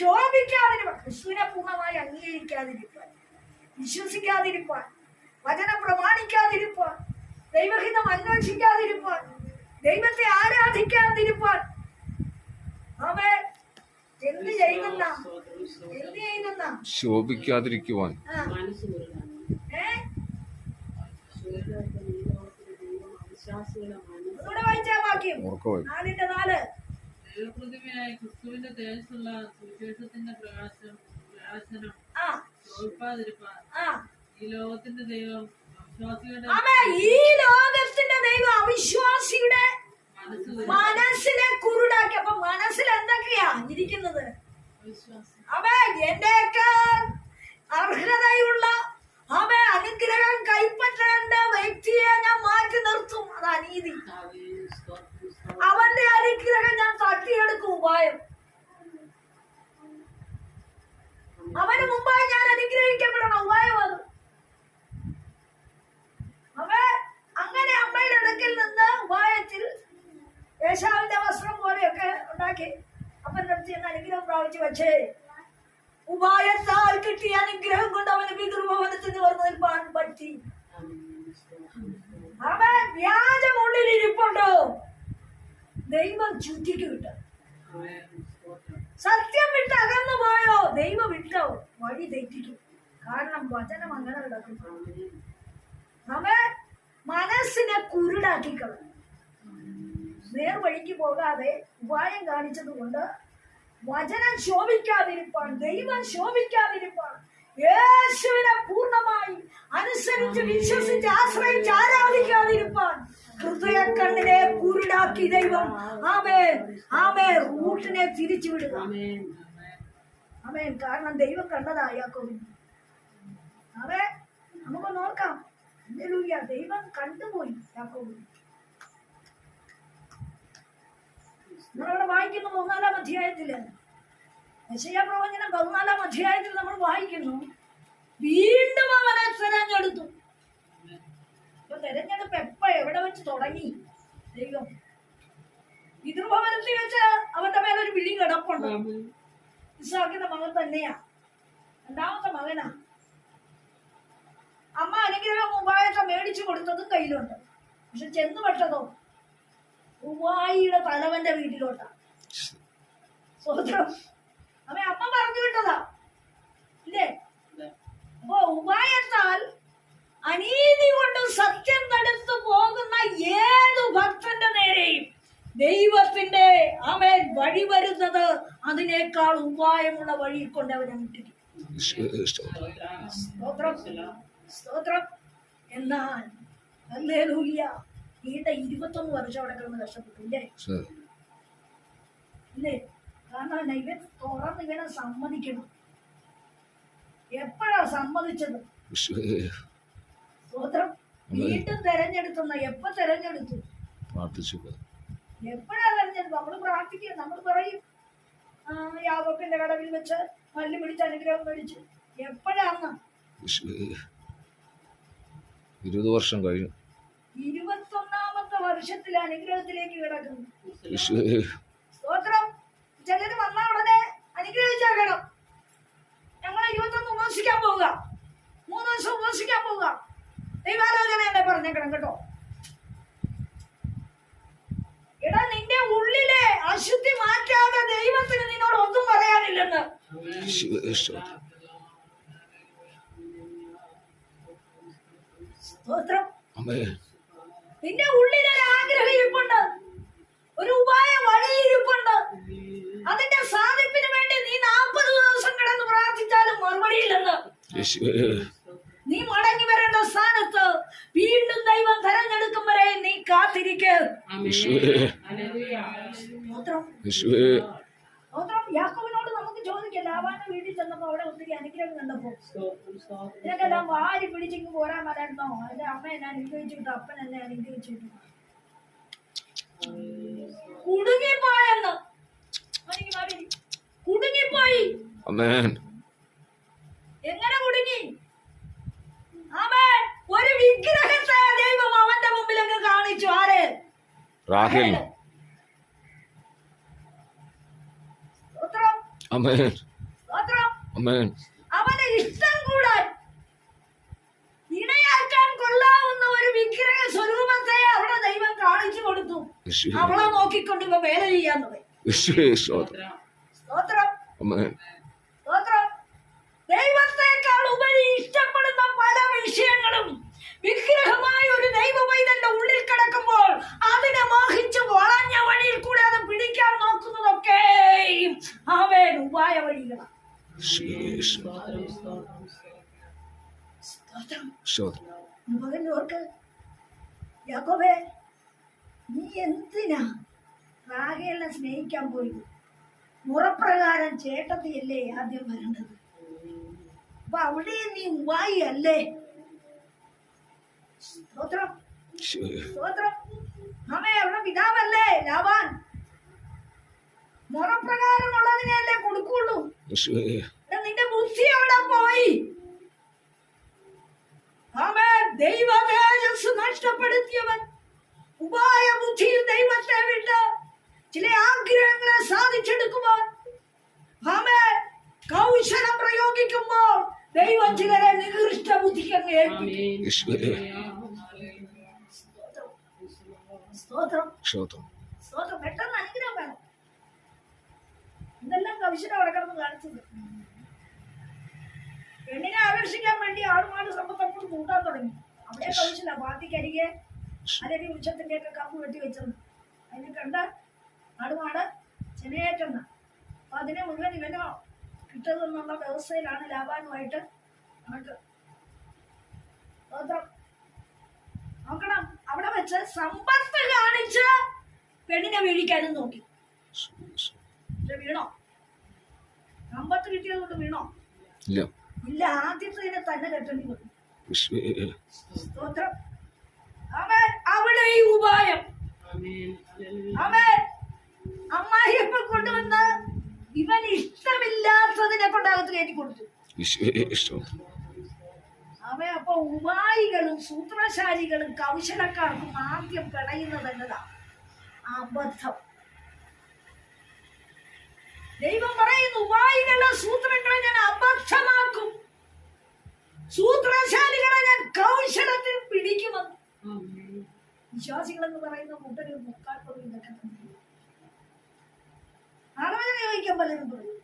ശോഭിക്കാതിരിപ്പാൻ ക്രിസ്തുവിനെ പൂർണമായി അംഗീകരിക്കാതിരിപ്പാൻ വിശ്വസിക്കാതിരിപ്പാൻ വചന പ്രമാണിക്കാതിരിപ്പാൻ ദൈവഹിതം അന്വേഷിക്കാതിരിപ്പാൻ ദൈവത്തെ ആരാധിക്കാതിരിപ്പാൻ അവൻ എന്ത് ചെയ്യുന്ന എന്ത് ചെയ്യുന്ന ശോഭിക്കാതിരിക്കുവാൻ. ആ, മനസ്സ് മുരുകൻ ഏ വിശ്വാസികളുടെ മനസ്സ് ഒന്നുകൂടെ വായിച്ചാ വാക്യം. ഉറക്കമായി നാലിന്റെ നാല്. ദൈവപ്രതിമയായ ക്രിസ്തുവിന്റെ തേജസ്സുള്ള സുവിശേഷത്തിന്റെ പ്രകാശം പ്രകാശനം ഈ ലോകത്തിന്റെ ദൈവം ഈ ലോകത്തിന്റെ ദൈവം അവിശ്വാസിയുടെ മനസ്സ് മനസ്സിനെ കുരുടാക്കി. അപ്പൊ മനസ്സിൽ എന്തൊക്കെയാ ഇരിക്കുന്നത്? അവേ എന്റെയൊക്കെ അർഹതയുള്ള അവ അനുഗ്രഹം കൈപ്പറ്റേണ്ട വ്യക്തിയെ ഞാൻ മാറ്റി നിർത്തും. അത് അനീതി അവന്റെ അനുഗ്രഹം ഞാൻ തട്ടിയെടുക്കും ഉപായം. അവന് മുമ്പായി ഞാൻ അനുഗ്രഹിക്കപ്പെടണം ഉപായം അത്. അവ അങ്ങനെ അമ്മയുടെ അടുക്കിൽ നിന്ന് ഉപായത്തിൽ യേശാവിന്റെ വസ്ത്രം പോലെയൊക്കെ ഉണ്ടാക്കി അപ്പന്റെ അടുത്ത് ചെന്ന് അനുഗ്രഹം പ്രാപിച്ചു. പക്ഷേ ഉപായത്താൽ കിട്ടിയ അനുഗ്രഹം കൊണ്ട് അവന് പിതൃഭവനത്തിൽ നിവർന്നു നിൽപ്പാൻ പറ്റി. അവൻ വ്യാജമുള്ളിൽ ഇരിപ്പുണ്ടോ. ദൈവം ചുറ്റിക്ക് വിട്ടു സത്യം വിട്ട് അകന്നു പോയോ? ദൈവം വിട്ടോ വഴി തെറ്റിക്കും കാരണം വചനം അങ്ങനെ കിടക്കുന്നു അവൻ മനസ്സിനെ കുരുടാക്കി കളഞ്ഞു നേർവഴിക്ക് പോകാതെ ഉപായം കാണിച്ചത് കൊണ്ട് വചനം ശോഭിക്കാതിരിപ്പാൻ ദൈവം ശോഭിക്കാതിരിപ്പാൻ യേശുവിനെ പൂർണമായി അനുസരിച്ച് വിശ്വസിച്ച് ആശ്രയിച്ച് ആരാധിക്കാതിരിപ്പാൻ ഹൃദയക്കണ്ണിനെ കുരുടാക്കി ദൈവം. ആമേ ആമേ റൂട്ടിനെ തിരിച്ചു വിടുക ആമേൻ. കാരണം ദൈവം കണ്ടതാ യാക്കോബിന് ആമേ നമുക്ക് നോക്കാം ഹല്ലേലൂയ. ദൈവം കണ്ടുപോയി യാക്കോബിന് നമ്മളവിടെ വായിക്കുന്നു പതിനാലാം അധ്യായത്തിൽ. യശയാ പ്രവചനം പതിനാലാം അധ്യായത്തിൽ നമ്മൾ വായിക്കുന്നു. വീണ്ടും അവനെ തിരഞ്ഞെടുത്തു തെരഞ്ഞെടുപ്പ് എപ്പ എവിടെ വെച്ച് തുടങ്ങി? ദൈവം. പിതൃഭവനത്തിൽ വെച്ച് അവന്റെ മേലൊരു വിളി കിടപ്പുണ്ട്. ഇസാക്കിന്റെ മകൻ തന്നെയാ. രണ്ടാമത്തെ മകനാ. അമ്മ അനുഗ്രഹം ഉപായത്തെ മേടിച്ചു കൊടുത്തതും കയ്യിലുണ്ട്. പക്ഷെ ചെന്ന് പെട്ടതോ? ഉപായിയുടെ തലവന്റെ വീട്ടിലോട്ടാ. സ്വതന്ത്രം അവൻ അമ്മ പറഞ്ഞു വിട്ടതാ ഇല്ലേ അപ്പൊ ഉപായത്താൽ അനീതി കൊണ്ട് സത്യം തടുത്തു പോകുന്ന ഏതു ഭക്തന്റെ നേരെയും ദൈവത്തിന്റെ അവൻ വഴി വരുന്നത് അതിനേക്കാൾ ഉപായമുള്ള വഴിയിൽ കൊണ്ട് അവനെ മുട്ടിക്കും സ്തോത്രം സ്തോത്രം. എന്നാൽ നീണ്ട ഇരുപത്തൊന്ന് വർഷം അവിടെ കിടന്ന് കഷ്ടപ്പെട്ടു ഇല്ലേ? ഇല്ലേ? കാരണം ഇവൻ തുറന്ന് ഇവനെ സമ്മതിക്കണം. എപ്പോഴാ സമ്മതിച്ചത്? സ്തോത്രം. വീണ്ടും തെരഞ്ഞെടുത്തുന്ന എപ്പോ തെരഞ്ഞെടുത്തു? പ്രാർത്ഥിച്ചു എപ്പോഴാ തെരഞ്ഞെടുത്തു? നമ്മൾ പ്രാർത്ഥിക്കുക നമ്മൾ പറയും. യാവോക്കിന്റെ കടവിൽ വെച്ച് മല്ലി പിടിച്ച് അനുഗ്രഹം മേടിച്ചു. എപ്പോഴാണ്? ഇരുപത് വർഷം കഴിഞ്ഞു. ഇരുപത്തൊന്നാമത്തെ വർഷത്തിൽ അനുഗ്രഹത്തിലേക്ക് കിടക്കുന്നു. സ്തോത്രം. ചിലര് വന്ന ഉടനെ അനുഗ്രഹിച്ചാകണം ഞങ്ങൾ ഇരുപത്തൊന്ന് ഉപവസിക്കാൻ പോവുക. മൂന്ന് ദിവസം ഉപസിക്കാൻ പോവുക. ദൈവാലോചന എന്നെ പറഞ്ഞേക്കണം കേട്ടോ. എടാ നിന്റെ ഉള്ളിലെ അശുദ്ധി പറയാനില്ലെന്ന് യേശുവേ, സ്തോത്രം. സ്തോത്രം ആമേൻ. നിന്റെ ആഗ്രഹം ഇരിപ്പുണ്ട്. ഒരു ഉപായ വഴി ഇരിപ്പുണ്ട്. അതിന്റെ സാധിപ്പിന് വേണ്ടി നീ നാൽപ്പത് ദിവസം കിടന്ന് പ്രാർത്ഥിച്ചാലും മറുപടിയില്ലെന്ന് നീ മടങ്ങി വരേണ്ട സ്ഥാനത്ത് വീണ്ടും ദൈവം തെരഞ്ഞെടുക്കും വരെ നീ കാത്തിരിക്ക്. യേശുവേ, സ്തോത്രം യേശുവേ, സ്തോത്രം യാക്കോബിനോട് നമുക്ക് ചോദിക്കാം ലാവാന്റെ വീട്ടിൽ ചെന്നപ്പോ അവിടെ ഒത്തിരി അനുഗ്രഹം കണ്ടപ്പോ. ഇതൊക്കെല്ലാം വാരി പിടിച്ചിങ്ങ് പോരാൻ പറയണോ എന്റെ അമ്മ എന്നെ അനുഗ്രഹിച്ചു വിട്ടു അപ്പൻ എന്നെ അനുഗ്രഹിച്ചിട്ടു കുടുങ്ങിപ്പോയെന്ന്. അവനിക്ക് മാറി. കുടുങ്ങിപ്പോയി. എങ്ങനെ കുടുങ്ങി? അവൻ ഒരു വിഗ്രഹത്തെ ദൈവം അവന്റെ മുമ്പിൽ അങ്ങ് കാണിച്ചു. ആരെ? റാഹേൽ. അമേൻ. സ്തോത്രം Amen. ഇഷ്ടം കൂടാൻ ഇണയാക്കാൻ കൊള്ളാവുന്ന ഒരു വിഗ്രഹ സ്വരൂപത്തെ അവിടെ ദൈവം കാണിച്ചു കൊടുത്തു. അവളെ നോക്കിക്കൊണ്ട് ഇവ വേല ചെയ്യാൻ ദൈവത്തെക്കാൾ ഉപരി ഇഷ്ടപ്പെടുന്ന പല വിഷയങ്ങളും വിഗ്രഹമായ ഒരു ദൈവവൈതന്റെ ഉള്ളിൽ കിടക്കുമ്പോൾ അതിനെ മോഹിച്ച് വളഞ്ഞ വഴിയിൽ കൂടെ അത് പിടിക്കാൻ നോക്കുന്നതൊക്കെയും അവൻ ഉപായ വഴികളാണ്. മകനോർക്ക് യാക്കോബേ നീ എന്തിനാ റാഹേലിനെ സ്നേഹിക്കാൻ പോയത്? മുറപ്രകാരം ചേട്ടത്തിയല്ലേ ആദ്യം വരേണ്ടത്? അപ്പൊ അവിടെ നീ ഉവായി അല്ലേ? സ്തോത്രം. സ്തോത്രം. അമ്മേ അവിടെ പിതാവല്ലേ? ലാവാൻ. മുറപ്രകാരമുള്ളതിനെയല്ലേ കൊടുക്കുള്ളൂ? നിന്റെ ബുദ്ധി അവിടെ പോയി? ആമേൻ ദൈവ തേജസ് നഷ്ടപ്പെടുത്തിയവൻ. ഉപായ ബുദ്ധിയിൽ ദൈവത്തെ വിട്ട് ചില ആഗ്രഹങ്ങളെ സാധിച്ചെടുക്കുമ്പോൾ ആമേൻ കൗശലം പ്രയോഗിക്കുമ്പോൾ ദൈവം ചിലരെ നികൃഷ്ട ബുദ്ധിക്ക് അങ്ങ് ഏൽപ്പിക്കും. പെട്ടെന്ന് അനുഗ്രഹം വേണം. ഇതെല്ലാം കൗശലം അവിടെ കിടന്ന് കാണിച്ചത്. പെണ്ണിനെ ആകർഷിക്കാൻ വേണ്ടി ആടുമാട് സമ്പത്തപ്പോൾ കൂട്ടാൻ തുടങ്ങി. അവിടെ കൗശല പാർട്ടിക്കരികെ അരവി വൃക്ഷത്തിന്റെ ഒക്കെ കമ്പ് വെട്ടി വെച്ചത്. അതിനെ കണ്ട ആടുമാട് ചെനയേറ്റെന്ന. അപ്പൊ അതിനെ മുഴുവൻ ഇവനോ കിട്ടതെന്നുള്ള വ്യവസ്ഥയിലാണ് ലാഭാനുമായിട്ട് നമുക്ക് നോക്കണം. അവിടെ വെച്ച് സമ്പത്ത് കാണിച്ച് പെണ്ണിനെ വീഴിക്കാനും നോക്കി. വീണോ? സമ്പത്ത് കിട്ടിയത് കൊണ്ട് വീണോ? ഇല്ല. ഇല്ല ആദ്യത്തെ തന്നെ കെട്ടേണ്ടി വന്നു സ്തോത്രം അവിടെ ഈ ഉപായം. ആമേൻ. ഹല്ലേലൂയ അവൻ അമ്മായിയപ്പ കൊണ്ടുവന്ന് ഇവൻ ഇഷ്ടമില്ലാത്തതിനെ കൊണ്ട് അകത്ത് കയറ്റി കൊടുത്തു. അവൻ അപ്പൊ ഉപായികളും സൂത്രശാലികളും കൗശലക്കാർക്കും ആദ്യം പിണയുന്നത് എന്നതാ? അബദ്ധം. ദൈവം പറയുന്നു ഉപായികളെ സൂത്രങ്ങളെ ഞാൻ അബദ്ധമാക്കും. സൂത്രശാലികളെ ഞാൻ കൗശലത്തിൽ പിടിക്കുമെന്ന് വിശ്വാസികളെന്ന് വിശ്വാസികൾ എന്ന് പറയുന്ന കൂട്ടര് മുക്കാൽ ഇതൊക്കെ തന്നെ. ആലോചന ചോദിക്കാൻ പലരും പറയും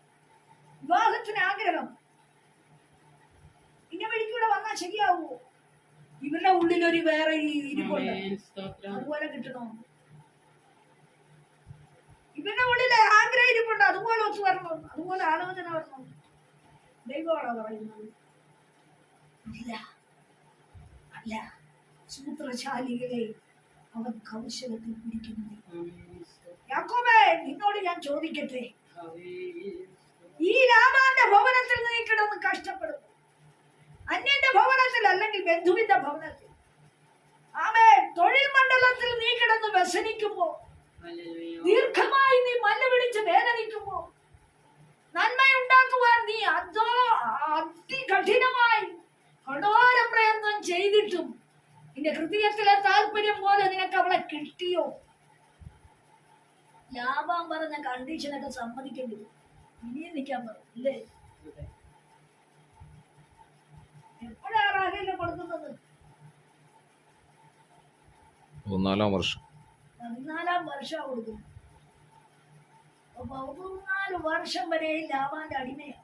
വിവാഹത്തിന് ആഗ്രഹം. ഇന്ന വഴിക്കൂടെ വന്നാൽ ശരിയാവോ? ഇവരുടെ ഉള്ളിലൊരു വേറെ ഇരിപ്പുണ്ട്. അതുപോലെ കിട്ടണോ. ഇവരുടെ ഉള്ളിൽ ആഗ്രഹം ഇരിപ്പുണ്ട്. അതുപോലെ ഒത്തു വരണം. അതുപോലെ ആലോചന വരണം. ദൈവമാണോ പറയുന്നത്? അല്ല അല്ല. സൂത്രശാലികളെ അവൻ കൗശലത്തിൽ സ്തോത്രം യാക്കോബേ നിന്നോട് ഞാൻ ചോദിക്കട്ടെ? ഈ രാമാന്റെ ഭവനത്തിൽ നീ കിടന്ന് കഷ്ടപ്പെടുന്നു. അന്യന്റെ ഭവനത്തിൽ അല്ലെങ്കിൽ ബന്ധുവിന്റെ ഭവനത്തിൽ. ആമേ തൊഴിൽ മണ്ഡലത്തിൽ നീ കിടന്ന് വ്യസനിക്കുമ്പോ ദീർഘമായി നീ മല്ല പിടിച്ച് വേദനിക്കുമ്പോ നന്മയുണ്ടാക്കുവാൻ നീ അതോ കഠിനമായി കഠോര പ്രയത്നം ചെയ്തിട്ടും നിന്റെ ഹൃദയത്തിലെ താല്പര്യം പോലെ നിനക്ക് അവളെ കിട്ടിയോ? ലാഭം പറഞ്ഞ കണ്ടീഷനൊക്കെ സമ്മതിക്കേണ്ടി വരും. ഇനിയും നിൽക്കാൻ പറയും ഇല്ലേ? എപ്പോഴാ റാഹേലിനെ കൊടുക്കുന്നത്? പതിനാലാം വർഷം. പതിനാലാം വർഷം കൊടുക്കുന്നു പതിനാല് വർഷം വരെ ലാഭാന്റെ അടിമയാണ്.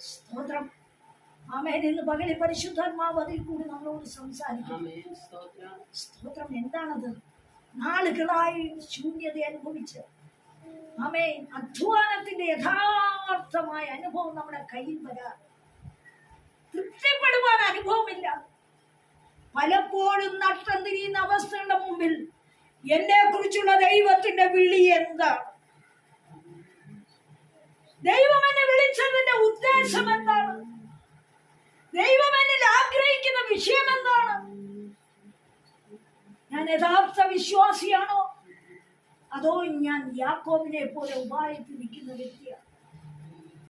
സ്തോത്രം. ആമേൻ. ഇന്ന് പകലിൽ പരിശുദ്ധാത്മാവ് അതിൽ കൂടി നമ്മളോട് സംസാരിക്കും. ആമേൻ. സ്തോത്രം. സ്തോത്രം. എന്താണത്? നാളുകളായി ശൂന്യത അനുഭവിച്ച്. ആമേ അധ്വാനത്തിന്റെ യഥാർത്ഥമായ അനുഭവം നമ്മുടെ കയ്യിൽ വരാ. തൃപ്തിപ്പെടുവാൻ അനുഭവമില്ല. പലപ്പോഴും നഷ്ടം തിരിയുന്ന അവസ്ഥയുടെ മുമ്പിൽ എന്നെ കുറിച്ചുള്ള ദൈവത്തിന്റെ വിളി എന്താണ്? ദൈവം എന്നെ വിളിച്ചതിന്റെ ഉദ്ദേശം എന്താണ്? ദൈവം എന്നിൽ ആഗ്രഹിക്കുന്ന വിഷയം എന്താണ്? ഞാൻ യഥാർത്ഥ വിശ്വാസിയാണോ? അതോ ഞാൻ യാക്കോബിനെ പോലെ ഉപായത്തിൽ നിൽക്കുന്ന വ്യക്തിയാണ്?